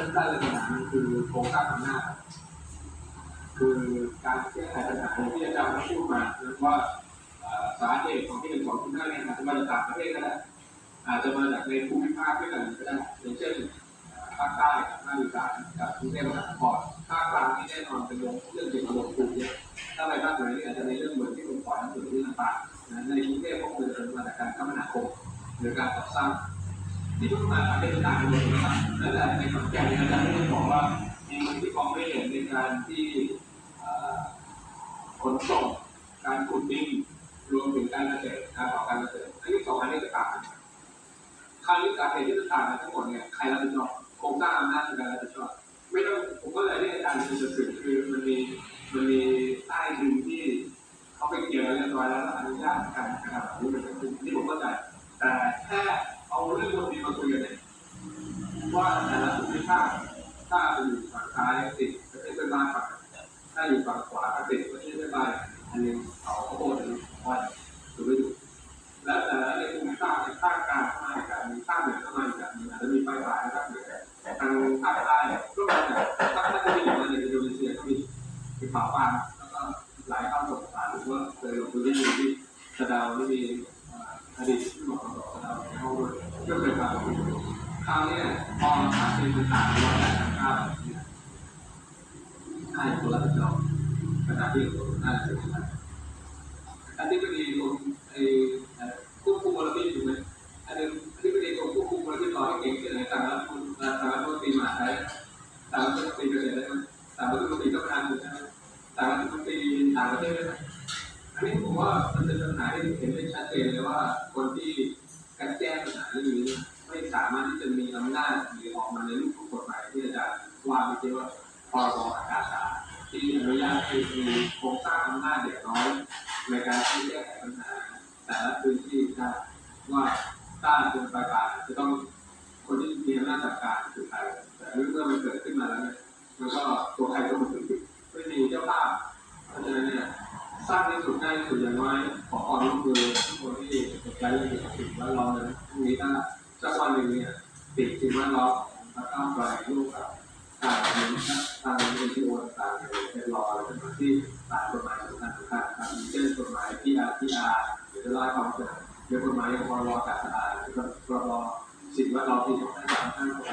สั้นๆเลยนะมันคือโครงสร้างอำนาจคือการแก้ไขปัญหาที่อาจารย์พูดมาว่าเอ่อสาเหตุของที่เป็นของคุณได้เนี่ยอาจจะมาจากต่างประเทศก็ได้อาจจะมาจากในภูมิภาคด้วยกันก็ได้อย่างเช่นภาคใต้กับภาคอีสานกับกรุงเทพมหานครภาคกลางที่แน่นอนเป็นเรื่องเรื่องเกี่ยวกับระบบภูมิเนี่ยถ้าไปภาคเหนือนี่ยอาจจะในเรื่องเหมือนที่ผมปล่อยน้ำฝนที่ต่างๆในกรุงเทพก็คงจะเป็นมาจากการคมนาคมหรือการก่อสร้าง ที่พูดมาเป็นต่างกันหมดนะครับแล้วแต่ในขอนแก่นอาจารย์ได้บอกว่ามีคนที่มองไม่เห็นในการที่ขนส่งการขุดดินรวมถึงการเกษตรการต่อการเกษตรอันนี้สองอันนี้จะต่างกันคราวนี้สาเหตุที่ต่างกันทั้งหมดเนี่ยใครรับผิดชอบโครงสร้างอำนาจในการรับผิดชอบไม่ต้องผมก็เลยเรียกอาจารย์เป็นสื่อคือมันมีมันมีใต้ดินที่เขาไปเกี่ยวเรียบร้อยแล้วแล้วอนุญาตการกระทำแบบนี้เป็นสิ่งที่ผมเข้าใจ แต่แค่เอาเรื่องบนนี้มาคุยกันเนี่ย ว่าแต่ละภูมิภาคถ้าจะอยู่ฝั่งซ้ายติดประเทศเพื่อนบ้านฝั่งถ้าอยู่ฝั่งขวาก็ติดประเทศเพื่อนบ้านอันหนึงเขาข้าวโพดอันนึงอ้อยถูกไหมถูกแล้วแต่ละในภูมิภาคในภาคกลางก็มาอีกแบบมีภาคเหนือก็มาอีกแบบนึงอาจจะมีภาคใต้ภาคเหนือแต่ทางภาคใต้เนี่ยก็มาจากภาคใต้ก็มีอย่างในอินโดนีเซียก็มีมีเผาฟางแล้วก็หลายข้าวสงสารหรือว่าเคยลงพื้นที่ที่สะดาวที่มีอดีตที่บอกเราบอกเราในห้องด้วยก็เคยฟังค ราวนี้เนี่ยพอสารเป็นต่างๆว่าแต่ทางก้าวเนี่ยให้คนรับผิดชอบขณะที่คนน่าจะเป็นอะไรอันที่เป็นกรมไอ้ควบคุมมลพิษถูกไหมอันนึงที่เป็นกรมควบคุมมลพิษต่อให้เก่งแค่ไหนต่างรัฐมนตรีต่างรัฐมนตรีมหาดไทยต่างรัฐมนตรีเกษตรได้ไหมต่างรัฐมนตรีคมนาคมได้ไหมต่างรัฐมนตรีต่างประเทศได้ไหมอันนี้ผมว่ามันเป็นปัญหาที่เห็นได้ชัดเจนเลยว่าคนที่ อนุญาตให้มีโครงสร้างอำนาจเด็กน้อยในการที่แก้ไขปัญหาแต่ละพื้นที่ได้ว่าต้านคนปลายป่าจะต้องคนที่มีอำนาจจัดการคือใครแต่เมื่อมันเกิดขึ้นมาแล้วเนี่ยมันก็ตัวใครก็มันไม่มีเจ้าภาพเพราะฉะนั้นเนี่ยสร้างที่สุดได้สุดอย่างน้อยขอความร่วมมือทุกคนที่สนใจเรื่องเกี่ยวกับสิ่งแวดล้อมนะพรุ่งนี้ถ้าสักวันหนึ่งเนี่ยติดสิ่งแวดล้อมมาก้าวไกลร่วมกับ ทางทางเอ็นจีโอต่างๆเป็นรออะไรต่างที่ตามกฎหมายสำคัญสำคัญครับเช่นกฎหมายพีอาร์พีอาร์หรือจะไล่ความเกิดเรื่องกฎหมายองพรบอากาศสะอาดหรือพรบสิ่งแวดล้อมที่ต้องให้ความสำคัญเข้าไป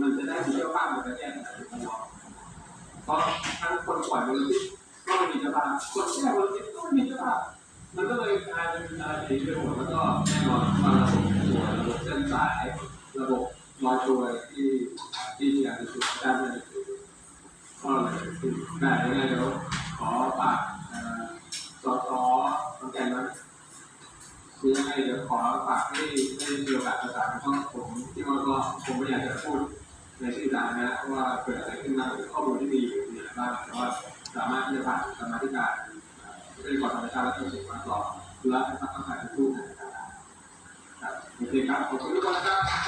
มันจะได้มีเจ้าภาพในการแก้ไขสิ่งแวดล้อมเพราะทั้งคนปล่อยมันที่ก็ไม่มีเจ้าภาพคนแก้บนนี้ก็ไม่มีเจ้าภาพมันก็เลยกลายเป็นอะไรที่ไปหมดแล้วก็แน่นอนว่าระบบตัวระบบเส้นสายระบบลอยตัวที่ที่อยากานนี้ ก็เลยได้ยังไงเดี๋ยวขอฝากสอสอขอนแก่นนะคือยังไงเดี๋ยวขอฝากให้ให้มีโอกาสประสานเพราะผมที่ว่าก็ผมไม่อยากจะพูดในชื่อสาธารณะว่าเกิดอะไรขึ้นมาหรือข้อมูลที่มีอยู่มีอะไรบ้างแต่ว่าสามารถที่จะผ่านกรรมาธิการเป็นก่อนธรรมชาติและต้องสิ่งมาต่อและให้พัการถ่ายรูปนะครับโอเคครับขอบคุณทุกคนนะครับ